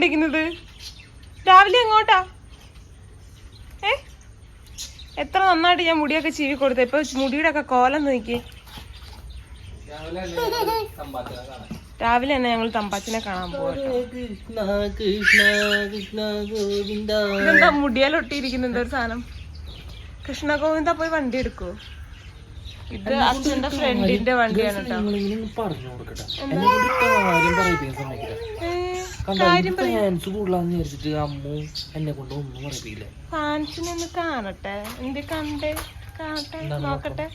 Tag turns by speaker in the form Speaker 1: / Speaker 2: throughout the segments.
Speaker 1: ചെവിയൊക്കെ മാന്തിക്കൊണ്ടിരിക്കുന്നത് രാവിലെ എങ്ങോട്ടാ? ഏ? എത്ര നന്നായിട്ട് ഞാൻ മുടിയൊക്കെ ചീവി കൊടുത്തു. ഇപ്പൊ മുടിയുടെ ഒക്കെ കോലം നോക്കി രാവിലെ തന്നെ ഞങ്ങൾ തമ്പാച്ചിനെ കാണാൻ പോകട്ടെ മുടിയാലൊട്ടിയിരിക്കുന്നുണ്ട് ഒരു സാധനം. കൃഷ്ണ ഗോവിന്ദ പോയി വണ്ടി എടുക്കോ ഇത് അച്ഛന്റെ ഫ്രണ്ടിന്റെ വണ്ടിയാണ് കേട്ടോ.
Speaker 2: ഫാൻസ് കൂടുതലാന്ന് വിചാരിച്ചിട്ട് അമ്മു എന്നെ കൊണ്ട് ഒന്നും പറയിപ്പിക്കില്ല
Speaker 1: ഫാൻസിനെ കാണട്ടെ. എന്ത് കണ്ടേ? കാണട്ടെ നോക്കട്ടെ.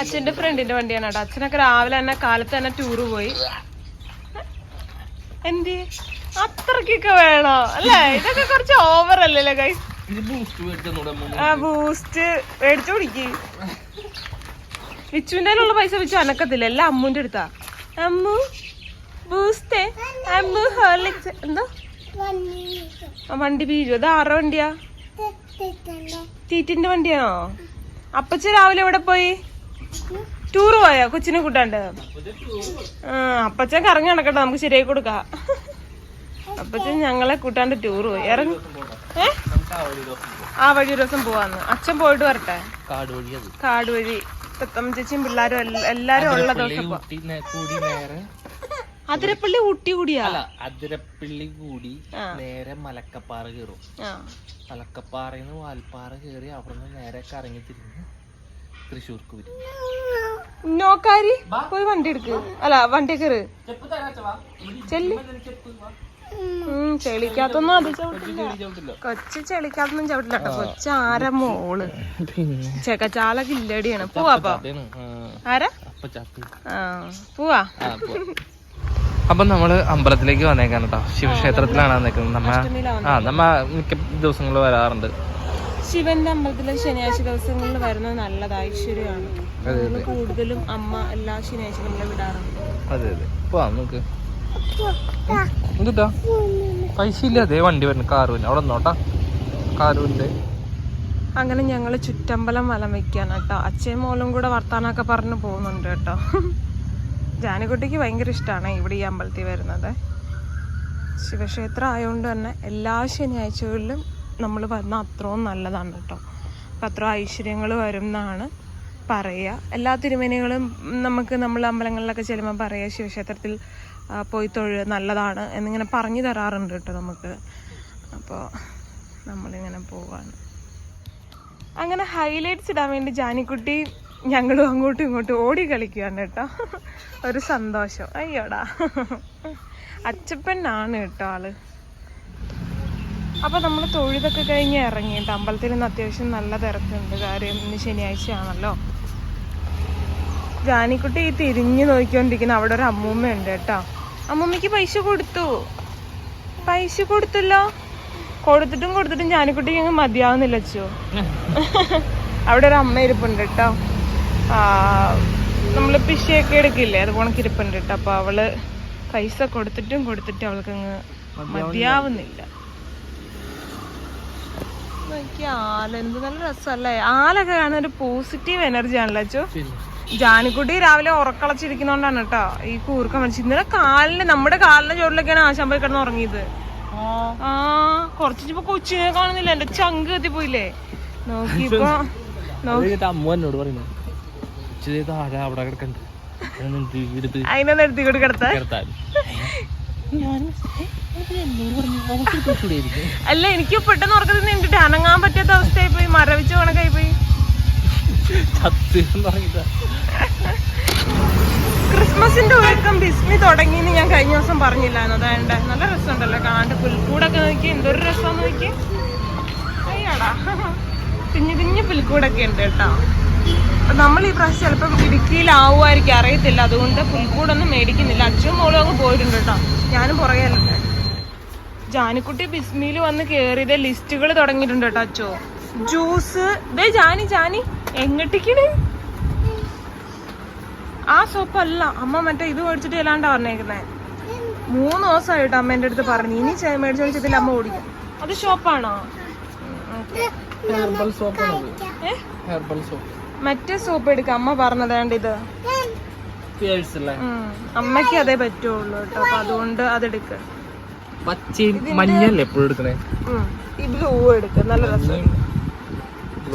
Speaker 1: അച്ഛന്റെ ഫ്രണ്ടിന്റെ വണ്ടിയാണ് കേട്ടോ. അച്ഛനൊക്കെ രാവിലെ തന്നെ കാലത്ത് തന്നെ ടൂറ് പോയി. എന്ത്? അത്രക്കൊക്കെ വേണോ? അല്ലേ? ഇതൊക്കെ കുറച്ച് ഓവർ അല്ലല്ലേ കൈ
Speaker 2: ബൂസ്റ്റ്
Speaker 1: മേടിച്ചു കുടിക്ക്. വിച്ചുവിന്റെ ഉള്ള പൈസ വെച്ച് അനക്കത്തില്ല. എല്ലാം അമ്മുന്റെ അടുത്താ. അമ്മു ബൂസ്റ്റേ. അമ്മു ഹോർലിക്സ് എന്തോ? ആ വണ്ടി വീഴു അത് ആരുടെ വണ്ടിയാ? തീറ്റിന്റെ വണ്ടിയാണോ അപ്പച്ച രാവിലെ എവിടെ പോയി? ടൂർ പോയോ? കൊച്ചിനെ കൂട്ടാണ്ട്? ആ അപ്പച്ചൻ കറങ്ങി നടക്കട്ടെ. നമുക്ക് ശരിയായി കൊടുക്കാം. അപ്പച്ചൻ ഞങ്ങളെ കൂട്ടാണ്ട് ടൂർ പോയി. ഇറങ്ങി. ഏ?
Speaker 2: ആ
Speaker 1: വഴി ഒരു ദിവസം പോവാന്ന്. അച്ഛൻ പോയിട്ട് വരട്ടെ?
Speaker 2: കാട് വഴി
Speaker 1: കാട് ചേച്ചിയും പിള്ളേരും എല്ലാരും ഉള്ള ദിവസം അതിരപ്പള്ളി ഊട്ടി കൂടിയാ?
Speaker 2: അല്ല അതിരപ്പള്ളി കൂടി നേരെ മലക്കപ്പാറ കയറും മലക്കപ്പാറയിൽ നിന്ന് വാൽപ്പാറ കയറി അവിടുന്ന് നേരെ കറങ്ങി തിരിഞ്ഞ് തൃശ്ശൂർക്ക് വരും.
Speaker 1: നോക്കാരി പോയി വണ്ടി എടുക്ക്. അല്ല വണ്ടി കയറ് ചെല്ലി. ചെളിക്കാത്തൊന്നും അത് ചവിട്ടില്ല. കൊച്ചു ചെളിക്കാത്തൊന്നും ചവിട്ടില്ല കേട്ടോ. കൊച്ചു ആര
Speaker 2: മോൾ.
Speaker 1: ചെക്കച്ചാലൊക്കെ ഇല്ലടിയാണ് പോവാ ആരാ? പോവാ.
Speaker 2: അപ്പൊ നമ്മൾ അമ്പലത്തിലേക്ക് വന്നേക്കാണ് കേട്ടോ ശിവക്ഷേത്രത്തിലാണ് വന്നേക്കുന്നത് നമ്മ ആ നമ്മ മിക്ക ദിവസങ്ങളിൽ വരാറുണ്ട്.
Speaker 1: ശിവന്റെ അമ്പലത്തിലെ ശനിയാഴ്ച ദിവസങ്ങളിൽ വരുന്നത് നല്ലത് ഐശ്വര്യമാണ് കൂടുതലും അമ്മ എല്ലാ ശനിയാഴ്ചകളിലും വിടാറുണ്ട്.
Speaker 2: അതെ അതെ. പോവാ നമുക്ക് എന്താ പൈസ ഇല്ല അതേ വണ്ടി വരുന്നു. കാറുവിന്. അവിടെ നോട്ടാ കാറുവിന്റെ.
Speaker 1: അങ്ങനെ ഞങ്ങൾ ചുറ്റമ്പലം വലം വെക്കാനാട്ടോ അച്ഛൻ മോളും കൂടെ വർത്താനൊക്കെ പറഞ്ഞു പോകുന്നുണ്ട് കേട്ടോ ജാനിക്കുട്ടിക്ക് ഭയങ്കര ഇഷ്ടമാണ് ഇവിടെ ഈ അമ്പലത്തിൽ വരുന്നത്. ശിവക്ഷേത്രം ആയതുകൊണ്ട് തന്നെ എല്ലാ ശനിയാഴ്ചകളിലും നമ്മൾ വന്ന അത്രയും നല്ലതാണ് കേട്ടോ. അപ്പം അത്ര ഐശ്വര്യങ്ങൾ വരും എന്നാണ് പറയുക എല്ലാ തിരുമേനികളും നമുക്ക് നമ്മൾ അമ്പലങ്ങളിലൊക്കെ ചെല്ലുമ്പോൾ പറയുക ശിവക്ഷേത്രത്തിൽ പോയി തൊഴു നല്ലതാണ് എന്നിങ്ങനെ പറഞ്ഞു തരാറുണ്ട് കേട്ടോ നമുക്ക്. അപ്പോൾ നമ്മളിങ്ങനെ പോവാണ്. അങ്ങനെ ഹൈലൈറ്റ്സ് ഇടാൻ വേണ്ടി ജാനിക്കുട്ടി ഞങ്ങളും അങ്ങോട്ടും ഇങ്ങോട്ടും ഓടി കളിക്കുകയാണ് കേട്ടോ. ഒരു സന്തോഷം. അയ്യോടാ. അച്ചപ്പനാണ് കേട്ടോ ആൾ. അപ്പൊ നമ്മൾ തൊഴുതൊക്കെ കഴിഞ്ഞ് ഇറങ്ങി അമ്പലത്തിൽ നിന്ന് അത്യാവശ്യം നല്ല തിരക്കുണ്ട്. കാര്യം ഇന്ന് ശനിയാഴ്ചയാണല്ലോ. ജാനിക്കുട്ടി തിരിഞ്ഞു നോക്കിക്കൊണ്ടിരിക്കുന്ന അവിടെ ഒരു അമ്മൂമ്മയുണ്ട് കേട്ടോ. അമ്മൂമ്മക്ക് പൈസ കൊടുത്തു. പൈസ കൊടുത്തല്ലോ. കൊടുത്തിട്ടും കൊടുത്തിട്ടും ജാനിക്കുട്ടിക്ക് അങ്ങ് മതിയാവുന്നില്ല അച്ചു. അവിടെ ഒരു അമ്മ ഇരിപ്പുണ്ട് കേട്ടോ. നമ്മൾ പിശയൊക്കെ എടുക്കില്ലേ? അത് പോണക്ക് ഇരിപ്പുണ്ട് കേട്ടോ. അപ്പൊ അവൾ പൈസ കൊടുത്തിട്ടും കൊടുത്തിട്ടും അവൾക്ക് അങ്ങ് മതിയാവുന്നില്ല. ആലെന്ത് ആല എന്ത് നല്ല രസമല്ലേ? ആലൊക്കെ കാണുന്ന ഒരു പോസിറ്റീവ് എനർജി ആണല്ലോ അച്ചോ? ജാനിക്കുട്ടി രാവിലെ ഉറക്കളച്ചിരിക്കുന്നോണ്ടാണ് കേട്ടോ. ഈ കൂർക്കം വലിച്ചു. ഇന്നലെ കാലിന് നമ്മുടെ കാലിന്റെ ചോട്ടിലൊക്കെയാണ് ആശാൻ പോയി കിടന്ന് ഉറങ്ങിയത്. ആ. കുറച്ചിപ്പോ കൊച്ചിനെ കാണുന്നില്ല. എന്റെ ചങ്ക് കത്തിപ്പോയില്ലേ? നോക്കിയപ്പോ
Speaker 2: നോക്കി ഇച്ചിരി താഴെ അവിടെ കിടക്കണ്ട്?
Speaker 1: അതിനൊന്ന് എടുത്തി കൂടി
Speaker 2: കിടത്താൻ.
Speaker 1: അല്ല എനിക്ക് പെട്ടെന്ന് ഉറക്കത്തിൽ നിന്നിട്ട് അനങ്ങാൻ പറ്റാത്ത അവസ്ഥയായി പോയി. മരവിച്ച കണക്കായി പോയി. ക്രിസ്മസിന്റെ ഒരുക്കം ബിസ്മി തുടങ്ങിയെന്ന് ഞാൻ കഴിഞ്ഞ ദിവസം പറഞ്ഞില്ലായിരുന്നു അതായത് നല്ല രസമുണ്ടല്ലോ കാണാണ്ട്. പുൽക്കൂടൊക്കെ നോക്കി. എന്തൊരു രസം നോക്കി. അയ്യാടാ. കുഞ്ഞു കുഞ്ഞു പുൽക്കൂടൊക്കെ ഉണ്ട് കേട്ടോ. നമ്മൾ ഈ പ്രാവശ്യം ചിലപ്പം ഇടുക്കിയിലാവുമായിരിക്കും അറിയത്തില്ല. അതുകൊണ്ട് പുൽക്കൂടൊന്നും മേടിക്കുന്നില്ല. അച്ഛനും മോളും അങ്ങ് പോയിട്ടുണ്ട് കേട്ടോ. ഞാനും പുറകെയല്ലേ ജാനിക്കുട്ടി ബിസ്മിയിൽ വന്ന് കേറിയത് ലിസ്റ്റുകൾ തുടങ്ങിയിട്ടുണ്ട് കേട്ടോ അച്ഛോ ജ്യൂസ്. ദേ ജാനി ജാനി. എങ്ങട്ടിക്കണ്? ആ സോപ്പ് അല്ല അമ്മ മറ്റേ ഇത് മേടിച്ചിട്ട് അല്ലാണ്ടാ പറഞ്ഞേക്കുന്നേ. മൂന്ന് ദിവസമായിട്ട് അമ്മ എന്റെ അടുത്ത് പറഞ്ഞു. ഇനി മേടിച്ചു വെച്ചിട്ടില്ല അമ്മ ഓടിക്കും. അത് ഷോപ്പാണോ?
Speaker 2: Herbal
Speaker 1: soap
Speaker 2: herbal soap.
Speaker 1: മറ്റേ സോപ്പ് എടുക്കാം. അമ്മ പറഞ്ഞതാണ്ട് ഇത്? അമ്മയ്ക്ക് അമ്മയ്ക്ക് അതേ പറ്റുള്ളൂ കേട്ടോ. അപ്പൊ അതുകൊണ്ട് അതെടുക്ക.
Speaker 2: പച്ചയും മഞ്ഞല്ലേ എപ്പോഴും എടുക്കണേ?
Speaker 1: ഈ ബ്ലൂ എടുക്ക. നല്ല രസം.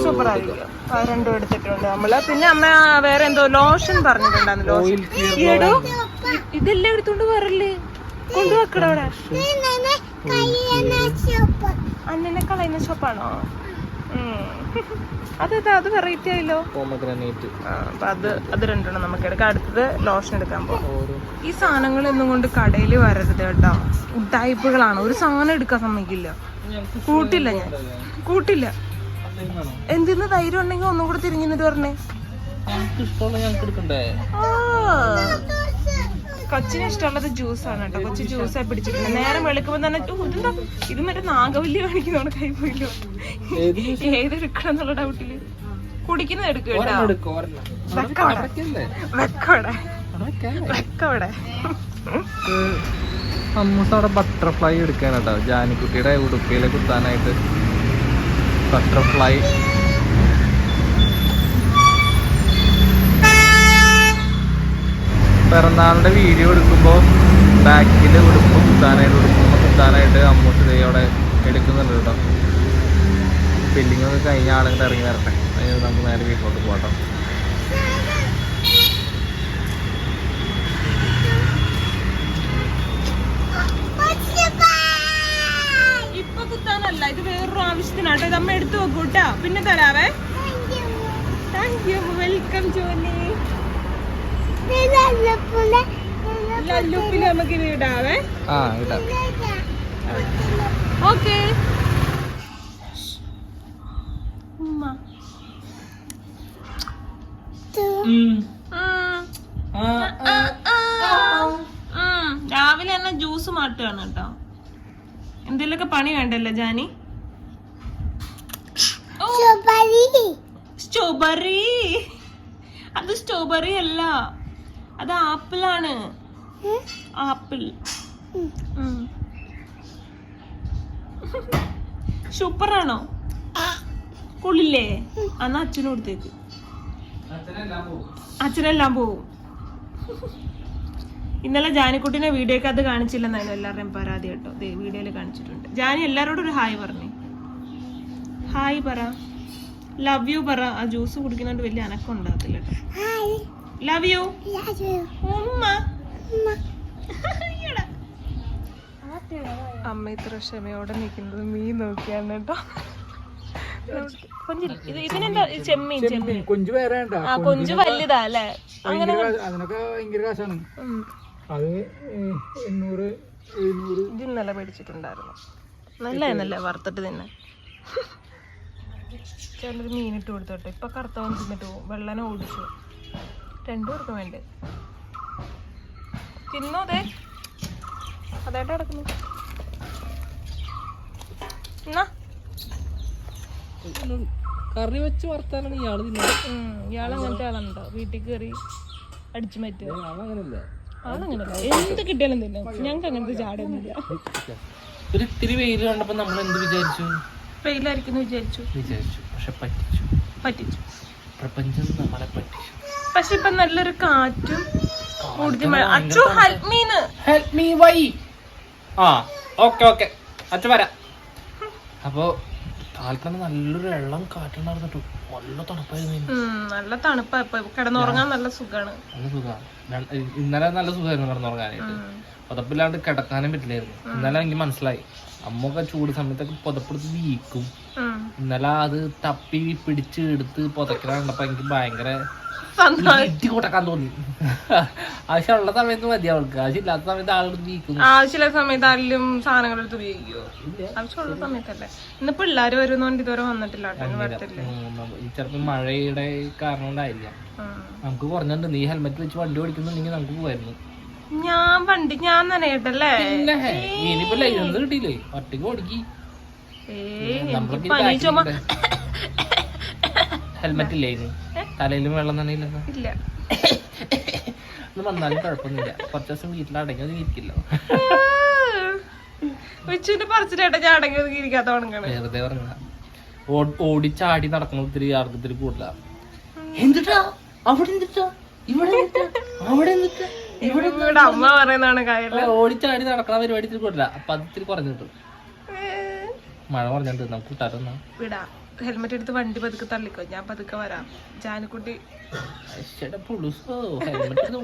Speaker 1: സൂപ്പർ ആയിരിക്കും. രണ്ടും എടുത്തിട്ടുണ്ട് നമ്മൾ. പിന്നെ അമ്മ വേറെ എന്തോ ലോഷൻ പറഞ്ഞിട്ടുണ്ടായിരുന്നു. ലോഷൻ എടോ ഇതെല്ലാം എടുത്തോണ്ട് വരല്ലേ കൊണ്ടുവെക്കടവിടെ അന്നെ കളയുന്ന ഷോപ്പാണോ അതെന്താ അത് വെറൈറ്റി ആയല്ലോ. അപ്പൊ അത് അത് രണ്ടെണ്ണം നമുക്ക് എടുക്കാം. അടുത്തത് ലോഷൻ എടുക്കാൻ പോകും ഈ സാധനങ്ങൾ ഒന്നും കൊണ്ട് കടയിൽ വരരുത് കേട്ടോ. ഉഡായ്പകളാണ് ഒരു സാധനം എടുക്കാൻ സമ്മതിക്കില്ല. കൂട്ടില്ല ഞാൻ. കൂട്ടില്ല. എന്തിന്ന് ധൈര്യം ഉണ്ടെങ്കിൽ ഒന്നും കൂടെ തിരിഞ്ഞിട്ട് പറഞ്ഞേ.
Speaker 2: ഞങ്ങൾക്ക് ഇഷ്ടമുള്ള ഞങ്ങൾക്ക് എടുക്കണ്ടേ?
Speaker 1: കൊച്ചിന് ഇഷ്ടമുള്ളത് ജ്യൂസാണ് കേട്ടോ. കൊച്ചു ആയി പിടിച്ചിട്ടുണ്ട് നേരം വെളുക്കുമ്പോ തന്നെ "ഓ, ഇതെന്താ? ഇത് മറ്റേ നാഗവല്ലി കാണിക്കുന്നോണ്ട് കൈ പോയില്ലോ.
Speaker 2: ഏത്
Speaker 1: ഏതെടുക്കണം എന്നുള്ള ഡൗട്ടിൽ കുടിക്കുന്നത് എടുക്കും കേട്ടോ.
Speaker 2: അമ്മൂസ് അവിടെ ബട്ടർഫ്ലൈ എടുക്കാനാട്ടോ. കേട്ടോ ജാനിക്കുട്ടിയുടെ ഉടുപ്പിയിലെ കുത്താനായിട്ട് ബട്ടർഫ്ലൈ പിറന്നാളിന്റെ വീഡിയോ എടുക്കുമ്പോൾ ബാക്കിൽ ഉടുപ്പ് കുത്താനായിട്ട് ഉടുപ്പും കുത്താനായിട്ട് അമ്മൂസ് ദേ അവിടെ എടുക്കുന്നുണ്ട് കേട്ടോ. ഫില്ലിംഗ് ഒക്കെ കഴിഞ്ഞ ആളുകൾ ഇറങ്ങി വരട്ടെ. അതിന് നമുക്ക് നേരെ വീട്ടിലോട്ട് പോകട്ടോ.
Speaker 1: ഇപ്പൊ കുത്താനല്ല ഇത് വേറൊരു ആവശ്യത്തിനാട്ടോ ഇത് അമ്മ എടുത്തു നോക്കൂട്ടാ കേട്ടോ. പിന്നെ തരാവേ. താങ്ക് യു വെൽക്കം ജോലി ലല്ലുപ്പിൽ നമുക്ക് ഇത് ഇടാവേ.
Speaker 2: ആ ഇടാം.
Speaker 1: ഓക്കെ. ഉമ്മ.
Speaker 2: ഉം.
Speaker 1: ഉം.
Speaker 2: ആ,
Speaker 1: ആ, ആ. ഉം. രാവിലെ തന്നെ ജ്യൂസ് മാറ്റുകയാണ് കേട്ടോ. എന്തെങ്കിലുമൊക്കെ പണി വേണ്ടല്ലോ ജാനി? സ്ട്രോബെറി അത് സ്ട്രോബെറി അല്ല. അത് ആപ്പിളാണ്. ആപ്പിൾ. സൂപ്പറാണോ? കൊള്ളില്ലേ? അന്ന് അച്ഛനും കൊടുത്തേക്ക്. അച്ഛനെല്ലാം പോവും ഇന്നലെ ജാനിക്കുട്ടിനെ വീഡിയോക്ക് അത് കാണിച്ചില്ലെന്നായിരുന്നു എല്ലാവരുടെയും പരാതി കേട്ടോ. ദേ വീഡിയോയിൽ കാണിച്ചിട്ടുണ്ട്. ജാനി എല്ലാവരോടും ഒരു ഹായ് പറഞ്ഞു. ഹായ് പറ. ലവ് യു പറ. ആ ജ്യൂസ് കുടിക്കുന്നോണ്ട് വലിയ അനക്കം ഉണ്ടാകത്തില്ല കേട്ടോ. ലവ് യു ഉമ്മ. അമ്മ ഇത്ര ക്ഷമയോടെ നിൽക്കുന്നത് മീൻ നോക്കിയാണ് കേട്ടോ. കൊഞ്ച് ഇത് ഇതിനെന്താ? ഇത് ചെമ്മീൻ ചെമ്മീൻ.
Speaker 3: കൊഞ്ച് വേറെ ഉണ്ടോ
Speaker 1: ആ കൊഞ്ച് വലുതാ അല്ലേ? അങ്ങനെ
Speaker 3: അതിനൊക്കെ ഭയങ്കര കാശാണ്.
Speaker 1: ഉം.
Speaker 3: അത് ഏഹ്, എണ്ണൂറ് എഴുന്നൂറ്.
Speaker 1: ഇത് ഇന്നലെ മേടിച്ചിട്ടുണ്ടായിരുന്നു. നല്ലതായിരുന്നല്ലേ വറുത്തിട്ട് തന്നെ? ചിലർ മീനിട്ട് കൊടുത്തോട്ടെ. ഇപ്പൊ കറുത്തവൻ തിന്നിട്ട് പോകും വെള്ളനെ ഓടിച്ചു രണ്ടു പേർക്ക് വേണ്ടേ? തിന്നോ അതെ അതായിട്ട് കിടക്കുന്നു എന്നാ
Speaker 2: കറി വെച്ച് വറുത്താലാണ് ഇയാൾ
Speaker 1: ഇയാൾ അങ്ങനത്തെ ആളുണ്ടോ വീട്ടിൽ കയറി അടിച്ചു മാറ്റുക. ആളങ്ങനല്ല. എന്ത് കിട്ടിയാലും തിന്നും. ഞങ്ങൾക്ക് അങ്ങനത്തെ ചാടൊന്നുമില്ല.
Speaker 2: ഒരു ഇത്തിരി വെയിൽ കണ്ടപ്പോ നമ്മൾ എന്ത് വിചാരിച്ചു?
Speaker 1: വെയിലായിരിക്കുന്നു വിചാരിച്ചു.
Speaker 2: വിചാരിച്ചു. പക്ഷെ പറ്റിച്ചു.
Speaker 1: പറ്റിച്ചു.
Speaker 2: പ്രപഞ്ചം നമ്മളെ പറ്റിച്ചു.
Speaker 1: പക്ഷെ ഇപ്പൊ നല്ലൊരു കാറ്റും കൂടുതൽ മഴ അച്ചു ഹെൽപ് മീന്ന്
Speaker 2: ഹെൽപ് മീ വൈ ആ ഓക്കെ ഓക്കെ അച്ചു വരാം. അപ്പോ താൽക്കാലം നല്ലൊരു വെള്ളം കാറ്റുണ്ടായിരുന്നു നല്ല തണുപ്പായിരുന്നു.
Speaker 1: നല്ല തണുപ്പാ ഇപ്പൊ. കിടന്നുറങ്ങാൻ നല്ല സുഖാണ്.
Speaker 2: നല്ല സുഖമാണ് ഇന്നലെ നല്ല സുഖമായിരുന്നു കിടന്നുറങ്ങാനായിട്ട്. പുതപ്പില്ലാണ്ട് കിടക്കാനും പറ്റില്ലായിരുന്നു. ഇന്നലെ എനിക്ക് മനസ്സിലായി. അമ്മൊക്കെ ചൂട് സമയത്തൊക്കെ പുതപ്പെടുത്ത് വീക്കും. ഇന്നലെ അത് തപ്പി പിടിച്ച് എടുത്ത് പുതക്കണ കണ്ടപ്പോ എനിക്ക് ഭയങ്കര കൊട്ടക്കാൻ തോന്നി. ആവശ്യമുള്ള സമയത്ത് മതി അവൾക്ക്. ആവശ്യമില്ലാത്ത സമയത്ത് ആളുകൾ
Speaker 1: ആവശ്യമുള്ള സമയത്ത് ആരെങ്കിലും സാധനങ്ങൾ എടുത്ത് ഉപയോഗിക്കുവോ ആവശ്യമുള്ള സമയത്തല്ലേ. ഇന്ന് പിള്ളേര് വരുന്നോണ്ട് ഇതുവരെ വന്നിട്ടില്ല
Speaker 2: ചിലപ്പോ മഴയുടെ കാരണം കൊണ്ടായിരിക്കാം നമുക്ക് കുറഞ്ഞുണ്ട് നീ ഹെൽമെറ്റ് വെച്ച് വണ്ടി ഓടിക്കുന്നുണ്ടെങ്കിൽ നമുക്ക് പോവായിരുന്നു.
Speaker 1: ഞാൻ വണ്ടി ഞാൻ നനയട്ടല്ലേ?
Speaker 2: ഇനിയിപ്പോ ലൈസൻസ് കിട്ടിയില്ലേ? ഒറ്റയ്ക്ക് ഓടിക്കി. ഹെൽമെറ്റ് ഇല്ലേ തലയിലും വെള്ളം തന്നെയില്ലല്ലോ
Speaker 1: ഇല്ല.
Speaker 2: ഒന്ന് വന്നാലും കുഴപ്പമൊന്നുമില്ല. കുറച്ച് ദിവസം വീട്ടിൽ അടങ്ങി ഒന്നും ഇരിക്കില്ല.
Speaker 1: ഉച്ചിന്റെ പറിച്ചിട്ടേട്ടാ ഞാൻ അടങ്ങി ഒതുങ്ങി ഇരിക്കാത്ത ഉണങ്ങണ്.
Speaker 2: വെറുതെ പറഞ്ഞ ഓടിച്ചാടി നടക്കുന്ന ഒത്തിരി ആർക്കത്തിരി കൂടുതലാ. എന്തിട്ടാ? അവിടെ എന്തിട്ടാ? ഇവിടെ അവിടെ എന്തിട്ടാ? ഇവിടെ
Speaker 1: ഇവിടെ അമ്മ പറയുന്നതാണ് കാര്യം.
Speaker 2: ഓടിച്ചാടി നടക്കണ പരിപാടി ഇത്തിരി കൂടില്ല അപ്പൊ അത് ഇത്തിരി കുറഞ്ഞു കിട്ടും. മഴ കുറഞ്ഞിട്ട് നമുക്ക് കൂട്ടാരൊന്നാ
Speaker 1: വിടാ. ഹെൽമെറ്റ് എടുത്ത് വണ്ടി പതുക്കെ തള്ളിക്കോ? ഞാൻ പതുക്കെ വരാം. ജാനക്കുട്ടി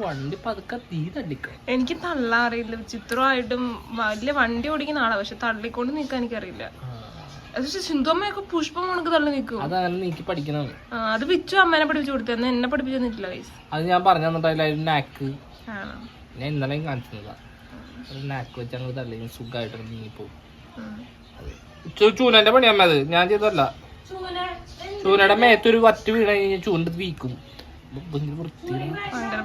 Speaker 2: വണ്ടി പതുക്കെ തീ തള്ളിക്കോ?
Speaker 1: എനിക്ക് തള്ളാൻ അറിയില്ല. ചിത്രമായിട്ടും വലിയ വണ്ടി ഓടിക്കുന്ന ആളാ. പക്ഷെ തള്ളിക്കൊണ്ട് നിൽക്കാൻ എനിക്കറിയില്ല. പക്ഷെ സിന്ധുമ്മയൊക്കെ പുഷ്പം ഉണക്ക് തള്ളി നിൽക്കും
Speaker 2: അതാണ് നീക്കി
Speaker 1: അത് വിച്ചു അമ്മേനെ പഠിപ്പിച്ചു കൊടുത്തു. എന്നാ എന്നെ പഠിപ്പിച്ചു തന്നിട്ടില്ല വയസ്സ്
Speaker 2: അത് ഞാൻ പറഞ്ഞു തന്നിട്ടില്ല നാക്ക് ഞാൻ ഇന്നലെയും കാണിച്ചതാ. ഒരു നാക്ക് തള്ളി സുഖമായിട്ട്. ചൂനന്റെ പണിയമ്മ അത്. ഞാൻ ചെയ്തല്ല ചൂനയുടെ മേത്തൊരു വറ്റ് വീണ കഴിഞ്ഞാൽ ചൂണ്ട് വീക്കും. ഭയങ്കര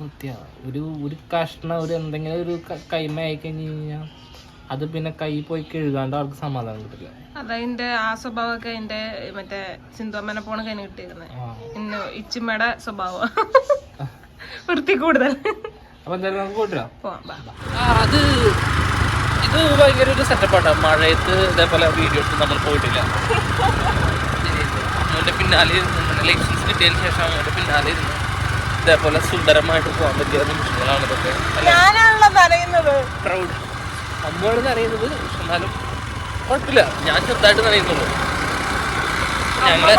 Speaker 2: വൃത്തിയാണ് ഒരു ഒരു കഷ്ണം ഒരു എന്തെങ്കിലും ഒരു കൈമ ആയി കഴിഞ്ഞു കഴിഞ്ഞാൽ അത് പിന്നെ കൈ പോയി കഴുകാണ്ട് ആൾക്ക് സമാധാനം കിട്ടില്ല.
Speaker 1: അതതിന്റെ ആ സ്വഭാവമൊക്കെ അതിന്റെ മറ്റേ സിന്ധുമ്മനെ പോണ കഴിഞ്ഞ് കിട്ടിയിരുന്നത്. ഇന്ന് ഇച്ചിമ്മയുടെ സ്വഭാവം. വൃത്തി കൂടുതൽ.
Speaker 2: അപ്പൊ എന്തായാലും നമുക്ക്
Speaker 1: ബാ.
Speaker 2: അത് ഇത് ഭയങ്കര ഒരു സെറ്റപ്പാട്ടാണ് മഴയത്ത് ഇതേപോലെ വീഡിയോ എടുത്ത് നമ്മൾ പോയിട്ടില്ല. അവന്റെ പിന്നാലെ ഇരുന്ന് ലൈസൻസ് കിട്ടിയതിന് ശേഷം അവന്റെ പിന്നാലെ ഇരുന്ന് ഇതേപോലെ സുന്ദരമായിട്ട് പോകാൻ പറ്റിയ നിമിഷങ്ങളാണ് ഇതൊക്കെ.
Speaker 1: നനയുന്നത്.
Speaker 2: പ്രൗഡ് അമ്മയോട് പക്ഷെ എന്നാലും കുഴപ്പമില്ല. ഞാൻ ചെറുതായിട്ട് അറിയുന്നുള്ളൂ ഞങ്ങൾ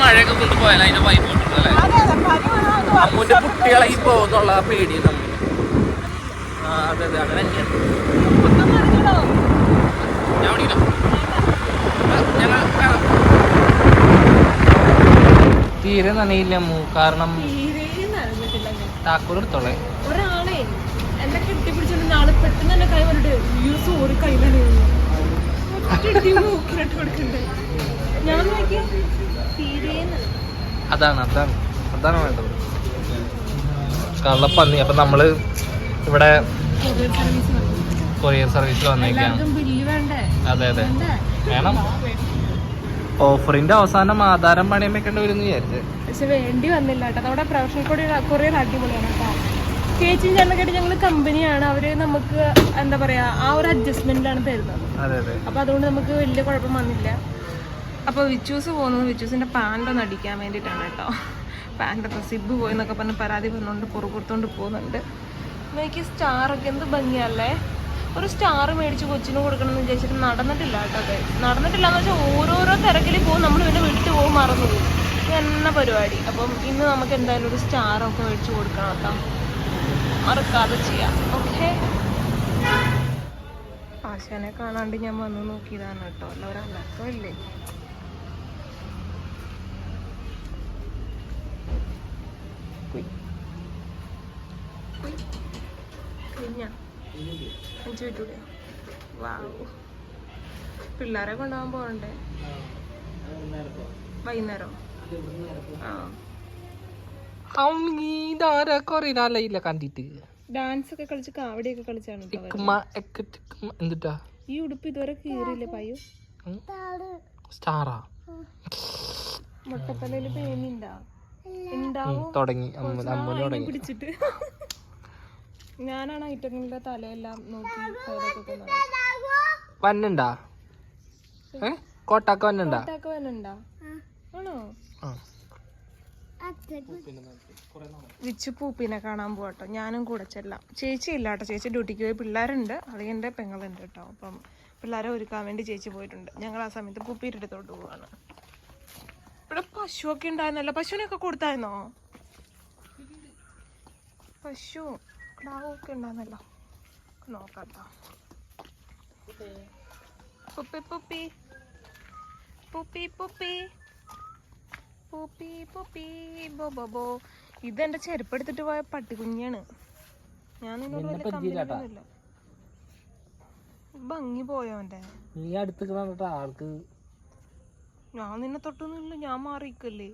Speaker 2: മഴയൊക്കെ കൊണ്ടുപോയാലും അതിന്റെ വൈബ് അമ്മൂന്റെ കുട്ടികളായി പോകുന്നുള്ള ആ പേടി നമ്മൾ അതെ അതെ. അങ്ങനെ ഞാൻ വിളിക്കണം ഞങ്ങൾ തീരെ നനയില്ല അമ്മു. കാരണം
Speaker 1: തീരെ നനഞ്ഞിട്ടില്ല ഞാൻ.
Speaker 2: താക്കോൽ എടുത്തോളെ.
Speaker 1: ഒരാളെ എന്നെ കെട്ടിപ്പിടിച്ചോണ്ട് നാളെ പെട്ടെന്ന് തന്നെ കൈ വന്നിട്ട് സോറി കൈ നനയുന്നു ഞാൻ നോക്കി.
Speaker 2: അതാണ് അതാണ്. അതാണ് വേണ്ടത്. കള്ളപ്പന്നി അപ്പൊ നമ്മൾ ഇവിടെ കൊറിയർ സർവീസിൽ വന്നേക്കാം
Speaker 1: ബില്ല് വേണ്ടേ?
Speaker 2: അതെ അതെ. വേണം. ഓഫറിന്റെ അവസാനം ആധാരം പണയം വെക്കേണ്ടി വരും വിചാരിച്ചത്
Speaker 1: പക്ഷെ വേണ്ടി വന്നില്ല കേട്ടോ. നമ്മുടെ പ്രൊഫഷണൽ കൊറിയർ അടിപൊളിയാണ് കേട്ടോ. ചേച്ചിയും ചേട്ടനൊക്കെ ഞങ്ങൾ കമ്പനിയാണ്. അവർ നമുക്ക് എന്താ പറയാ ആ ഒരു അഡ്ജസ്റ്റ്മെന്റിലാണ് തരുന്നത്.
Speaker 2: അതെ അതെ.
Speaker 1: അപ്പൊ അതുകൊണ്ട് നമുക്ക് വലിയ കുഴപ്പം വന്നില്ല. അപ്പോൾ വിച്ചൂസ് പോകുന്നത് വിച്ചൂസിന്റെ പാന്റ് ഒന്ന് അടിക്കാൻ വേണ്ടിയിട്ടാണ് കേട്ടോ. പാന്റൊക്കെ സിബ് പോയി എന്നൊക്കെ പറഞ്ഞ് പരാതി പറഞ്ഞുകൊണ്ട് പുറകുടുത്തോണ്ട് പോകുന്നുണ്ട്. എനിക്ക് സ്റ്റാറൊക്കെ എന്ത് ഭംഗിയല്ലേ? ഒരു സ്റ്റാർ മേടിച്ച് കൊച്ചിന് കൊടുക്കണം എന്ന് വിചാരിച്ചിട്ട് നടന്നിട്ടില്ല കേട്ടോ അത് നടന്നിട്ടില്ല എന്ന് വെച്ചാൽ ഓരോരോ തിരക്കിൽ പോകും. നമ്മൾ പിന്നെ വീട്ടിൽ പോകും മറന്നു പോകും എന്ന പരിപാടി? അപ്പം ഇന്ന് നമുക്ക് എന്തായാലും ഒരു സ്റ്റാറൊക്കെ മേടിച്ച് കൊടുക്കണം കേട്ടോ. മറക്കാതെ ചെയ്യാം. ഓക്കെ? ആശാനെ കാണാണ്ട് ഞാൻ വന്ന് നോക്കിയതാണ് കേട്ടോ. അല്ല ഒരലക്കമില്ലേ കഴിഞ്ഞ വാവ് പിള്ളേരെ കൊണ്ടുപോകാൻ പോകണ്ടേ? വൈകുന്നേരം. ആ.
Speaker 2: ഇതാരാ കൊറേ ഇല്ല കണ്ടിട്ട്.
Speaker 1: ഡാൻസ് ഒക്കെ കളിച്ച് കാവടിയൊക്കെ കളിച്ചാണ്.
Speaker 2: എന്തിട്ടാ?
Speaker 1: ഈ ഉടുപ്പ് ഇതുവരെ കീറിയില്ലേ പയ്യോ?
Speaker 2: സ്റ്റാറാ.
Speaker 1: മുട്ടത്തലയിൽ പേനുണ്ടാ. ഉണ്ടാവും
Speaker 2: തുടങ്ങി. അമ്മ തുടങ്ങി.
Speaker 1: പിടിച്ചിട്ട്. ഞാനാണ് ഐറ്റങ്ങളുടെ തലയെല്ലാം നോക്കി കയറൊക്കെ കൊണ്ടുവന്നത്
Speaker 2: വന്നുണ്ടാ? ഏ? കോട്ടാക്ക വന്നുണ്ടാ?
Speaker 1: ആണോ? വിച്ചു പൂപ്പിനെ കാണാൻ പോകട്ടോ ഞാനും കൂടെ ചെല്ലാം. ചേച്ചി ഇല്ല കേട്ടോ. ചേച്ചി ഡ്യൂട്ടിക്ക് പോയി. പിള്ളേരുണ്ട്. അളിയന്റെ പെങ്ങളുണ്ട് കേട്ടോ. അപ്പം പിള്ളേരെ ഒരുക്കാൻ വേണ്ടി ചേച്ചി പോയിട്ടുണ്ട്. ഞങ്ങൾ ആ സമയത്ത് പൂപ്പീരുടെ അടുത്തോട്ട് പോവാണ്. ഇവിടെ പശുവൊക്കെ ഉണ്ടായിരുന്നല്ലോ. പശുവിനൊക്കെ കൊടുത്തായിരുന്നോ? പശു. കിടാവൊക്കെ ഉണ്ടായിരുന്നല്ലോ നോക്കാം പുപ്പി പുപ്പി പുപ്പി. പുപ്പി പുപ്പി. പുപ്പി പൂപ്പി. ബോ ബോ ബോ. ഇതെന്റെ ചെരുപ്പ് എടുത്തിട്ട് പോയ പട്ടിക്കുഞ്ഞാണ് ഞാൻ നിന്നോട് ഭംഗി പോയോന്റെ
Speaker 2: നീ അടുത്ത് ആൾക്ക്
Speaker 1: ഞാൻ നിന്നെ തൊട്ടൊന്നുമില്ല ഞാൻ മാറിയിക്കല്ലേ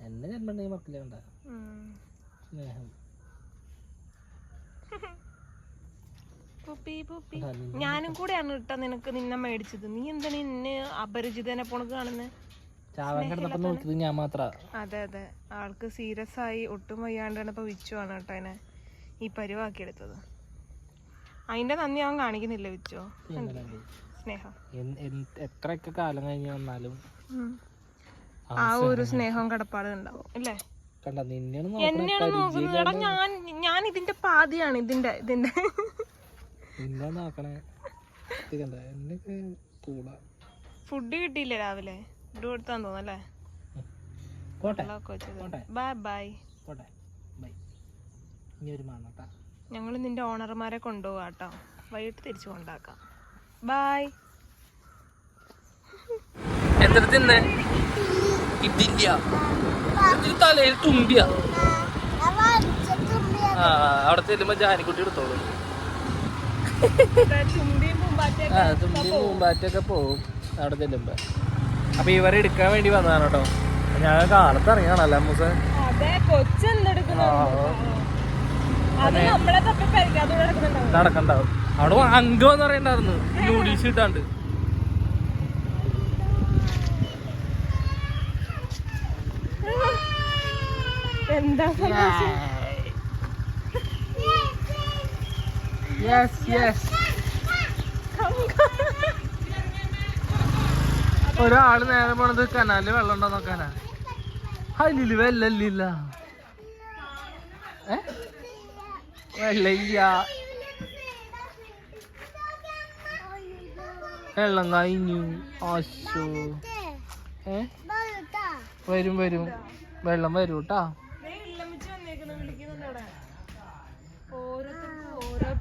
Speaker 2: എന്നെ ജന്മണ്ടെങ്കിൽ മക്കളെ കണ്ട. സ്നേഹം.
Speaker 1: പൂപ്പി പൂപ്പി. ഞാനും കൂടെയാണ് ഇട്ട നിനക്ക് നിന്നെ മേടിച്ചത്. നീ എന്താണ് എന്നെ അപരിചിതനെ പോണത് കാണുന്നത്
Speaker 2: ചാവാൻ കിടന്നപ്പോ നോക്കിയത് ഞാൻ മാത്ര.
Speaker 1: അതെ അതെ. ആൾക്ക് സീരിയസ് ആയി ഒട്ടും വയ്യാണ്ടാണ് ഇപ്പൊ വിച്ചു ആണ് കേട്ടോ അതിനെ ഈ പരിവാക്കിയെടുത്തത് അതിന്റെ നന്ദി അവൻ കാണിക്കുന്നില്ല വിച്ചോ. സ്നേഹം.
Speaker 2: എത്രയൊക്കെ കാലം കഴിഞ്ഞ് വന്നാലും
Speaker 1: ആ ഒരു സ്നേഹം കടപ്പാട് ഉണ്ടാവും അല്ലേ? എന്നെയാണ് നോക്കുന്നത്. ഞാൻ ഞാൻ ഇതിന്റെ പാതിയാണ് ഇതിന്റെ ഇതിന്റെ.
Speaker 2: നിന്നെ നോക്കണേ ഇത് കണ്ട എന്നൊക്കെ കൂടാ.
Speaker 1: ഫുഡ് കിട്ടിയില്ല രാവിലെ? ഫുഡ് കൊടുത്താന്ന് തോന്നല്ലേ. ബൈ ബൈ
Speaker 2: പോട്ടെ. ബൈ ഇനി ഒരു
Speaker 1: ഞങ്ങൾ നിന്റെ ഓണർമാരെ കൊണ്ടുപോകാട്ടോ വൈകിട്ട് തിരിച്ചു കൊണ്ടാക്കാം. ബൈ
Speaker 2: എത്ര തിന്നെ? ഇതില്ല തലയിൽ തുമ്പിയ. ആ അവിടെ ചെല്ലുമ്പോ ജാനിക്കുട്ടി എടുത്തോളൂ. ആ തുമ്പി പൂമ്പാറ്റൊക്കെ പോവും. അവിടെ ചെല്ലുമ്പോ. അപ്പൊ ഇവരെ എടുക്കാൻ വേണ്ടി വന്നതാണ് കേട്ടോ. ഞാൻ കാലത്ത് ഇറങ്ങിയാണല്ലോ മൂസ നടക്കണ്ടാവും. അവിടെ അംഗം എന്ന് പറയണ്ടായിരുന്നു. നൂഡിൽസ് കിട്ടാണ്ട്
Speaker 1: എന്താ
Speaker 2: യെസ് യെസ് ഒരാൾ നേരെ പോണത് കനാലിൽ വെള്ളം ഉണ്ടോ നോക്കാനാ? അല്ലില്ല വെല്ലല്ലില്ല ഏ? വെള്ളയില്ല വെള്ളം കഴിഞ്ഞു. ആശോ. ഏ? വരും വരും. വെള്ളം വരും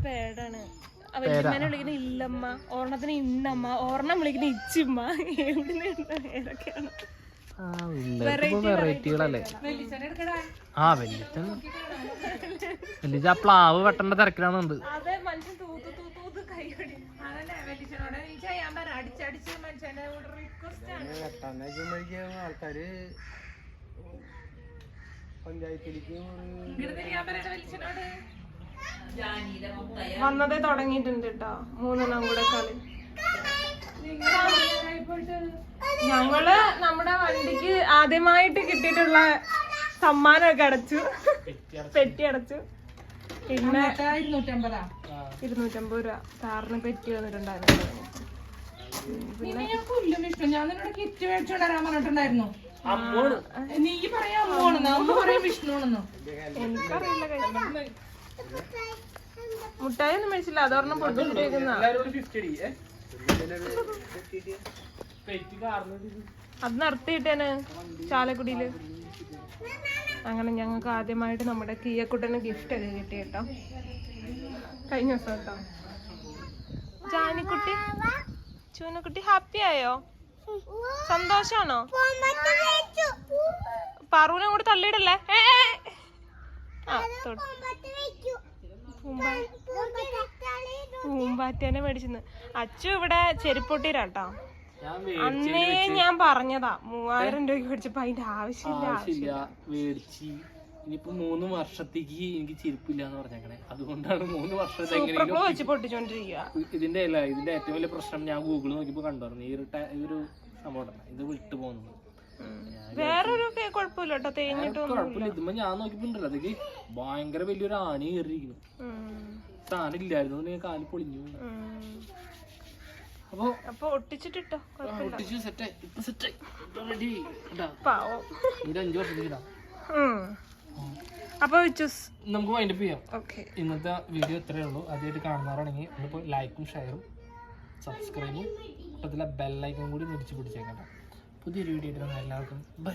Speaker 1: പേടാണ്. വല്യമ്മേനെ വിളിക്കുന്ന ഇല്ലമ്മ ഓർണത്തിന് ഇന്നമ്മ ഓർണം വിളിക്കുന്ന ഇച്ചിമ്മ പേരൊക്കെയാണ്
Speaker 2: ആ വെറൈറ്റികളല്ലേ ആ വെല്ലിച്ചൻ വെല്ലിച്ച ആ പ്ലാവ് വെട്ടേണ്ട തിരക്കിലാണുണ്ട്.
Speaker 3: ആൾക്കാര് പഞ്ചായത്തിലേക്ക്
Speaker 1: വന്നതേ തുടങ്ങിയിട്ടുണ്ട് കേട്ടോ മൂന്നെണ്ണം കൂടെ കളി. ഞങ്ങൾ നമ്മുടെ വണ്ടിക്ക് ആദ്യമായിട്ട് കിട്ടിയിട്ടുള്ള സമ്മാനമൊക്കെ അടച്ചു. പെറ്റി അടച്ചു. പിന്നെ ഇരുന്നൂറ്റമ്പത് രൂപ. സാറിന് പെറ്റി വന്നിട്ടുണ്ടായിരുന്നു
Speaker 4: ഞാൻ നിന്നോട് കിറ്റ് മേടിച്ചോണ്ട് വരാൻ പറഞ്ഞിട്ടുണ്ടായിരുന്നു നീ പറയാ അമ്മോണെന്നോ? അമ്മ പറയാ വിഷ്ണുണെന്നോ
Speaker 1: എനിക്കറിയില്ല. മുട്ടായി ഒന്നും മേടിച്ചില്ല അതോർണം പൊട്ടിച്ചിട്ടേക്കുന്ന അത് നിർത്തിയിട്ടേന് ചാലക്കുടിയിൽ. അങ്ങനെ ഞങ്ങൾക്ക് ആദ്യമായിട്ട് നമ്മുടെ കീയക്കുട്ടന് ഗിഫ്റ്റ് ഒക്കെ കിട്ടി കേട്ടോ കഴിഞ്ഞ ദിവസം കേട്ടോ. ജാനിക്കുട്ടി ചൂനക്കുട്ടി ഹാപ്പി ആയോ? സന്തോഷാണോ? പറൂനെ കൂടെ തള്ളിയിടല്ലേ? ഏ, പൂമ്പാറ്റേനെ മേടിച്ചെന്ന്. അച്ചു ഇവിടെ ചെരുപ്പൊട്ടീരാട്ടോ അന്നേ ഞാൻ പറഞ്ഞതാ മൂവായിരം രൂപയ്ക്ക് മേടിച്ചപ്പോ അതിന്റെ ആവശ്യമില്ല
Speaker 2: ആവശ്യമില്ല മേടിച്ച്. ഇനിയിപ്പോ മൂന്ന് വർഷത്തേക്ക് എനിക്ക് ചെരുപ്പില്ല എന്ന് പറഞ്ഞേക്കണേ. അതുകൊണ്ടാണ് മൂന്ന് വർഷത്തെ
Speaker 1: സൂപ്പർ
Speaker 2: എങ്ങനെയെങ്കിലും
Speaker 1: ഗ്ലൂ
Speaker 2: ഇതിന്റെ അല്ല ഇതിന്റെ ഏറ്റവും വലിയ പ്രശ്നം ഞാൻ ഗൂഗിൾ നോക്കിയപ്പോ കണ്ടു ഈ ഒരു ഈ ഒരു സംഭവം ഇത് വിട്ടു പോകുന്നത്
Speaker 1: വേറൊരു കുഴപ്പമില്ല കേട്ടോ തേഞ്ഞിട്ടൊന്നും
Speaker 2: കുഴപ്പമില്ല. ഇതുമ്പോ ഞാൻ നോക്കിട്ടുണ്ടല്ലോ അതൊക്കെ ഭയങ്കര വലിയൊരു ആന കയറിയിരിക്കുന്നു സാധനം ഇല്ലായിരുന്നു ഞാൻ കാൽ പൊളിഞ്ഞു പോയി. അപ്പൊ
Speaker 1: അപ്പൊ ഒട്ടിച്ചിട്ടിട്ടോ? കുഴപ്പമില്ല.
Speaker 2: ഒട്ടിച്ചു സെറ്റായി ഇപ്പൊ സെറ്റായി റെഡി
Speaker 1: പാവം.
Speaker 2: ഇത് അഞ്ചു വർഷത്തേക്ക് ഇടാം.
Speaker 1: ഉം. അപ്പൊ ചൂസ്
Speaker 2: നമുക്ക് വൈൻഡപ്പ് ചെയ്യാം.
Speaker 1: ഓക്കെ.
Speaker 2: ഇന്നത്തെ വീഡിയോ ഇത്രയേ ഉള്ളൂ. ആദ്യമായിട്ട് കാണുന്നവരാണെങ്കിൽ ഒന്നിപ്പോൾ ലൈക്കും ഷെയറും സബ്സ്ക്രൈബും ബെല്ലൈക്കും കൂടി നിടിച്ച് പിടിച്ചേക്കട്ടെ പുതിയൊരു വീഡിയോ ആയിട്ട് എല്ലാവർക്കും ബൈ